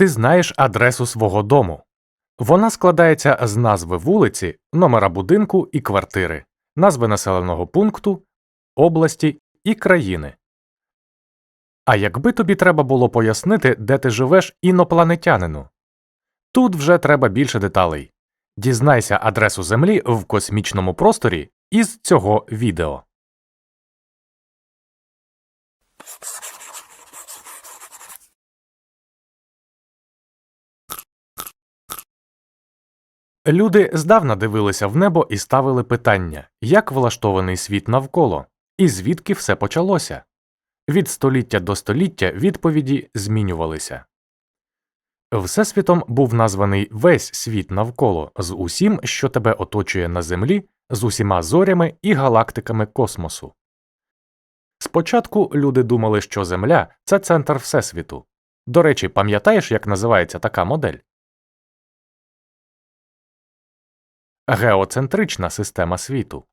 Ти знаєш адресу свого дому. Вона складається з назви вулиці, номера будинку і квартири, назви населеного пункту, області і країни. А якби тобі треба було пояснити, де ти живеш інопланетянину? Тут вже треба більше деталей. Дізнайся адресу Землі в космічному просторі із цього відео. Люди здавна дивилися в небо і ставили питання, як влаштований світ навколо, і звідки все почалося. Від століття до століття відповіді змінювалися. Всесвітом був названий весь світ навколо з усім, що тебе оточує на землі, з усіма зорями і галактиками космосу. Спочатку люди думали, що Земля це центр Всесвіту. До речі, пам'ятаєш, як називається така модель? Геоцентрична система світу.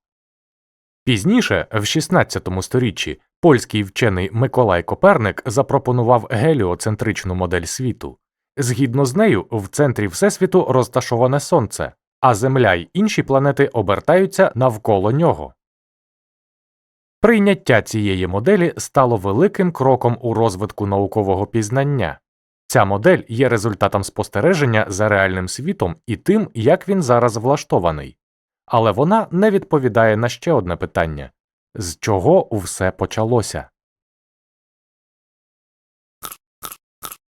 Пізніше, в 16 сторіччі, польський вчений Миколай Коперник запропонував геліоцентричну модель світу. Згідно з нею, в центрі Всесвіту розташоване Сонце, а Земля й інші планети обертаються навколо нього. Прийняття цієї моделі стало великим кроком у розвитку наукового пізнання. Ця модель є результатом спостереження за реальним світом і тим, як він зараз влаштований, але вона не відповідає на ще одне питання з чого все почалося.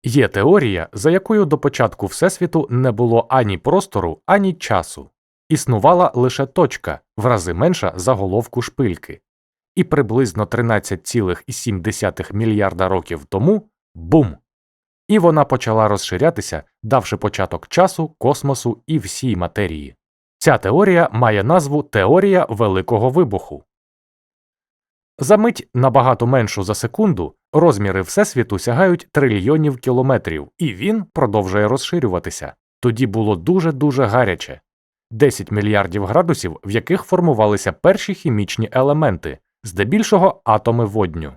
Є теорія, за якою до початку Всесвіту не було ані простору, ані часу, існувала лише точка, в рази менша за головку шпильки, і приблизно 13,7 мільярда років тому бум! І вона почала розширятися, давши початок часу, космосу і всій матерії. Ця теорія має назву Теорія Великого Вибуху. За мить набагато меншу за секунду розміри Всесвіту сягають трильйонів кілометрів, і він продовжує розширюватися. Тоді було дуже дуже гаряче 10 мільярдів градусів, в яких формувалися перші хімічні елементи, здебільшого атоми водню.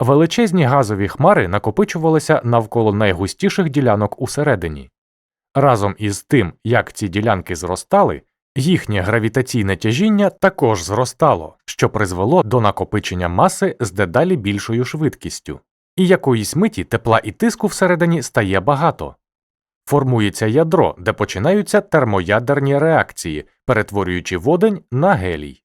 Величезні газові хмари накопичувалися навколо найгустіших ділянок усередині. Разом із тим, як ці ділянки зростали, їхнє гравітаційне тяжіння також зростало, що призвело до накопичення маси з дедалі більшою швидкістю, і якоїсь миті тепла і тиску всередині стає багато. Формується ядро, де починаються термоядерні реакції, перетворюючи водень на гелій.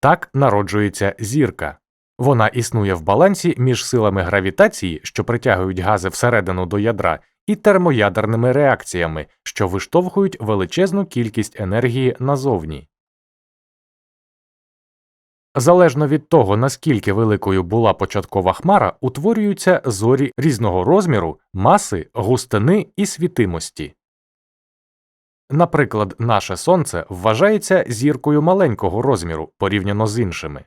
Так народжується зірка. Вона існує в балансі між силами гравітації, що притягують гази всередину до ядра, і термоядерними реакціями, що виштовхують величезну кількість енергії назовні. Залежно від того, наскільки великою була початкова хмара, утворюються зорі різного розміру, маси, густини і світимості. Наприклад, наше Сонце вважається зіркою маленького розміру порівняно з іншими.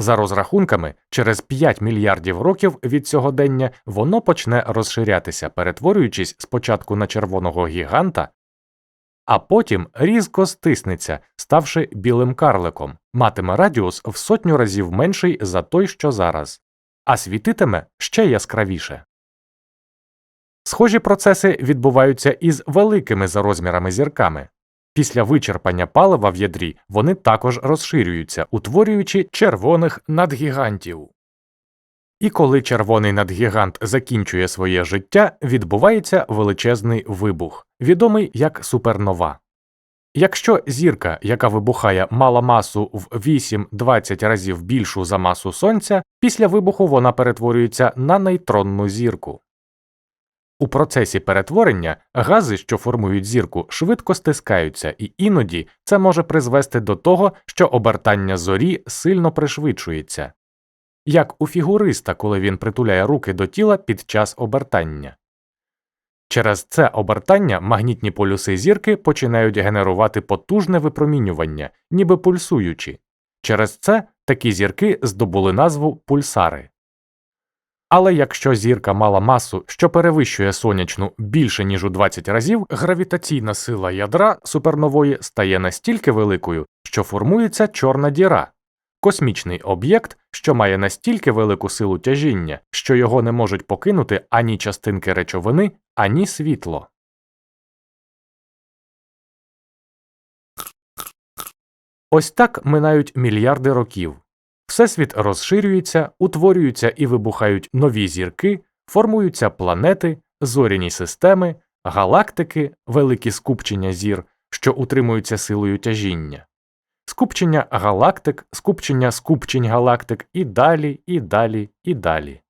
За розрахунками, через 5 мільярдів років від сьогодення воно почне розширятися, перетворюючись спочатку на червоного гіганта, а потім різко стиснеться, ставши білим карликом, матиме радіус в сотню разів менший за той, що зараз, а світитиме ще яскравіше. Схожі процеси відбуваються із великими за розмірами зірками. Після вичерпання палива в ядрі вони також розширюються, утворюючи червоних надгігантів. І коли червоний надгігант закінчує своє життя, відбувається величезний вибух, відомий як супернова. Якщо зірка, яка вибухає, мала масу в 8-20 разів більшу за масу Сонця, після вибуху вона перетворюється на нейтронну зірку. У процесі перетворення гази, що формують зірку, швидко стискаються, і іноді це може призвести до того, що обертання зорі сильно пришвидшується, як у фігуриста, коли він притуляє руки до тіла під час обертання. Через це обертання магнітні полюси зірки починають генерувати потужне випромінювання, ніби пульсуючі. Через це такі зірки здобули назву пульсари. Але якщо зірка мала масу, що перевищує сонячну більше ніж у 20 разів, гравітаційна сила ядра супернової стає настільки великою, що формується чорна діра космічний об'єкт, що має настільки велику силу тяжіння, що його не можуть покинути ані частинки речовини, ані світло. Ось так минають мільярди років. Всесвіт розширюється, утворюються і вибухають нові зірки, формуються планети, зоряні системи, галактики, великі скупчення зір, що утримуються силою тяжіння, скупчення галактик, скупчення скупчень галактик і далі, і далі, і далі.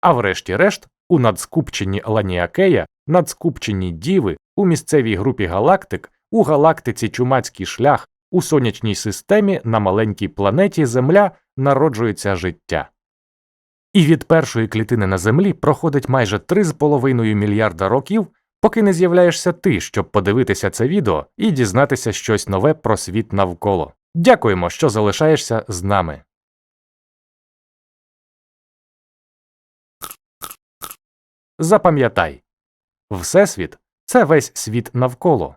А врешті-решт, у надскупченні Ланіакея, надскупченні Діви, у місцевій групі галактик, у галактиці Чумацький шлях, у сонячній системі на маленькій планеті Земля народжується життя. І від першої клітини на Землі проходить майже 3,5 мільярда років, поки не з'являєшся ти, щоб подивитися це відео і дізнатися щось нове про світ навколо. Дякуємо, що залишаєшся з нами. Запам'ятай Всесвіт це весь світ навколо.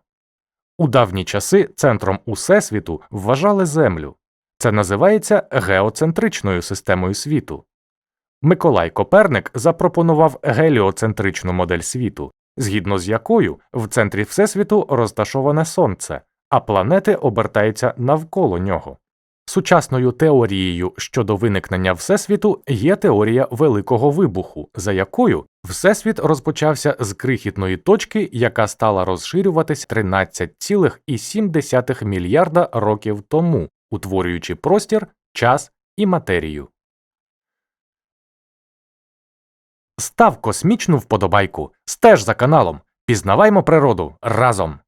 У давні часи центром Усесвіту вважали Землю. Це називається геоцентричною системою світу. Миколай Коперник запропонував геліоцентричну модель світу, згідно з якою в центрі Всесвіту розташоване Сонце, а планети обертаються навколо нього. Сучасною теорією щодо виникнення Всесвіту є теорія Великого вибуху, за якою Всесвіт розпочався з крихітної точки, яка стала розширюватись 13,7 мільярда років тому, утворюючи простір, час і матерію. Став космічну вподобайку, стеж за каналом, пізнаваймо природу разом.